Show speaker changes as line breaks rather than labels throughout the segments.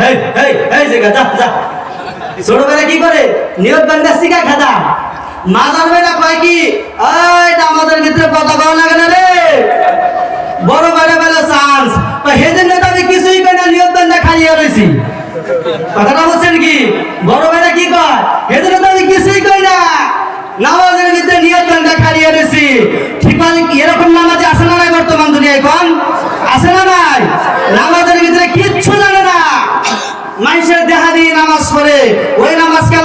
হেই হেই হেই জায়গা যা কি করে? নিয়ত বান্ধা শিখা খাদা মাজার বেটা কয় কি? এটা আমাদের ভিতরে কথা কও না রে। বড় বেটা বেলা, চান্স। হেদের নেতা আমি কিছুই কই না, নিয়ত বান্ধা খাইয়া রইছি। কথাটা বলছেন কি? বড় বেটা কি কয়? হেদের নেতা আমি কিছুই কই না, নামাজের ভিতরে নিয়ত বান্ধা খাইয়া রইছি। ঠিক আছে এরকম নামাজে আসে না নাই বর্তমান দুনিয়ায়? কোন? আসে না নাই? নামাজের ভিতরে কিচ্ছু জানে না মানুষের দেহা দিয়ে নামাজ পড়ে ওই নামাজকে আল্লাহ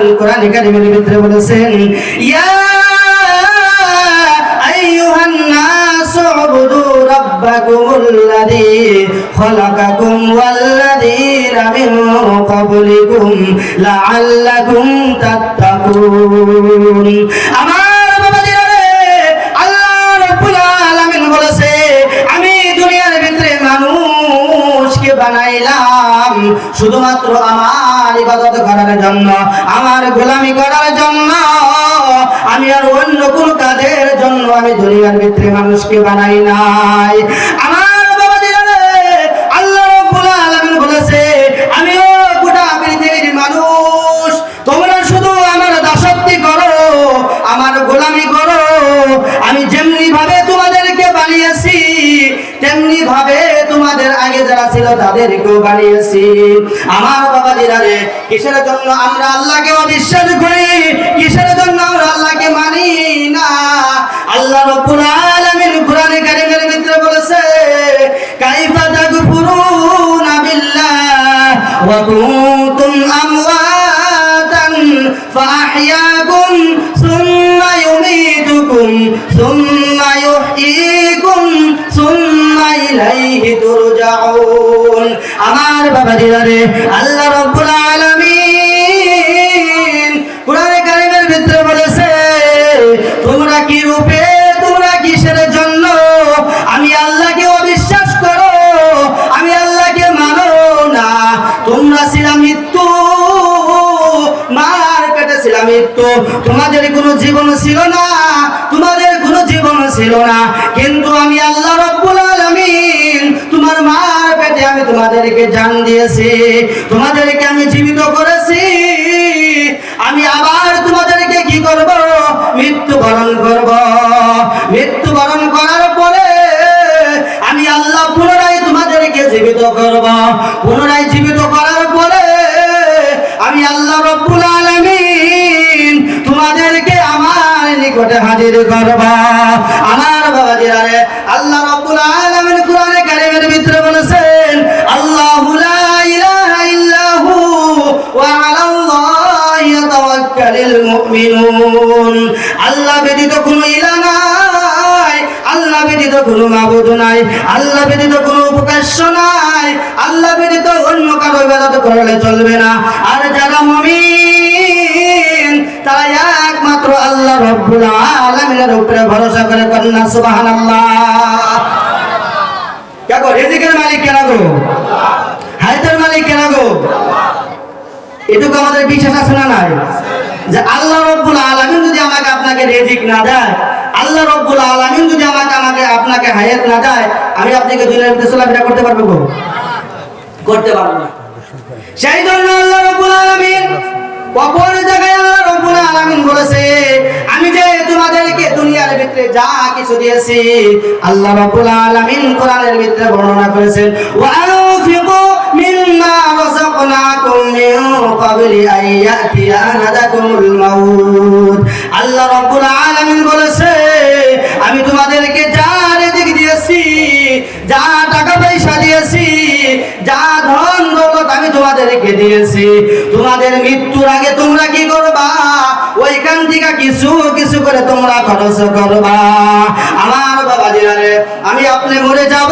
আলামিন কোরআন কারিমের ভিতরে বলেছেন, ইয়া আইয়ুহান নাস উবুদু রাব্বাকুমুল্লাযী খলাকাকুম ওয়াল্লাযীনা মিন ক্বাবলিকুম লাআল্লাকুম তাত্তাকুন। আমার শুধুমাত্র আমার ইবাদত করার জন্য, আমার গোলামি করার জন্য, আমি আর অন্য কোন কাজের জন্য আমি দুনিয়ার ভিতরে মানুষকে বানাই নাই। আমার বাবা দিলারে আল্লাহ রাব্বুল আলামিন বলেছে, আমিও গোটা পৃথিবীর মানুষ, তোমরা শুধু আমার দাসত্ব করো, আমার গোলামি করো। আমি যেমনি ভাবে তোমাদেরকে বানিয়েছি তেমনি ভাবে তোমাদের আগে যারা ছিল তাদেরকেও বানিয়েছি। আমার বাবা দিলারে কিসের জন্য আমরা আল্লাহকে অবিশ্বাস করি? কিসের জন্য আমরা আল্লাহকে মানি না? আল্লাহ কারীমের ভিতরে বলেছে ইলাইহি তুরজাউন। আমার বাবা দিলারে আল্লাহ রাব্বুল আলামিন কোরআনে কারীমের ভিতরে বলেছে, তোমরা কি রূপে, তোমরা কিসের জন্য? আমি আল্লাহকে অবিশ্বাস করো, আমি আল্লাহকে মানো না। তোমরা ছিলাম মৃত্যু, মার পেটে ছিলাম মৃত্যু। তোমাদের কোনো জীবন ছিল না তোমাদের কোনো জীবন ছিল না। কিন্তু আমি আল্লাহ রব্বুল আলামিন তোমার মার পেটে আমি তোমাদেরকে জান দিয়েছি, তোমাদেরকে আমি জীবিত করেছি। আমি আবার তোমাদেরকে কি করব? মৃত্যু বরণ করব। মৃত্যু বরণ করার পরে আমি আল্লাহ পুনরায় তোমাদেরকে জীবিত করব। পুনরায় জীবিত করার নিকটে হাজির করব। আমার বাবা দিরারে আল্লাহ রব্বুল আলামিন কোরআনে কারীমের ভিতরে বলেছেন, আল্লাহু লা ইলাহা ইল্লাহু ওয়া আলাল্লাহি মুমিনুন। আল্লাহ ব্যতীত কোনো ইলাহ নাই, আল্লাহ ব্যতীত কোনো মাবুদ নাই, আল্লাহ ব্যতীত কোনো উপকাশ্য নাই, আল্লাহ ব্যতীত অন্য কারও ইবাদত করলে চলবে না। আর যারা মুমিন, তারা একমাত্র আল্লাহ রব্বুল আলামিনের উপরে ভরসা করে কন্যা সুবহানাল্লাহ। দেখো রিজিকের মালিক কেন গো? হায়াতের মালিক কেন গো? এটুকু আমাদের বিশ্বাস আছে না নাই? যে আল্লাহ রব্বুল আলামিন যদি আমাকে আপনাকে রিজিক না দেয়, আল্লাহ রব্বুল আলামিন যদি আমাকে আমাকে আপনাকে হায়াত না দেয়, আমি আপনাকে দুনিয়ার ভিতরে চলাফেরা করতে পারব গো? করতে পারব না। সেই জন্য আল্লাহ রব্বুল আলামিন অপর জায়গায় রব্বুল আলামিন বলেছে, আমি যে তোমাদেরকে দুনিয়ার ভিতরে যা কিছু দিয়েছি, আল্লাহ আলামিন কোরআনের ভিতরে বর্ণনা করেছেন মিম্মা রাযাকনাকুম মিন ক্বাবলি আহাদাকুমুল মাউত। আল্লাহ আলামিন বলেছে, আমি তোমাদেরকে যা রিজিক দিয়েছি, যা টাকা পয়সা দিয়েছি, যা ধন দৌলত আমি তোমাদেরকে দিয়েছি। তোমাদের মৃত্যুর আগে তোমরা কি করবা ওইখান থেকে কিছু কিছু করে তোমরা খরচ করবা। আমার বাবা দিয়ারে আমি আপনি মরে যাব।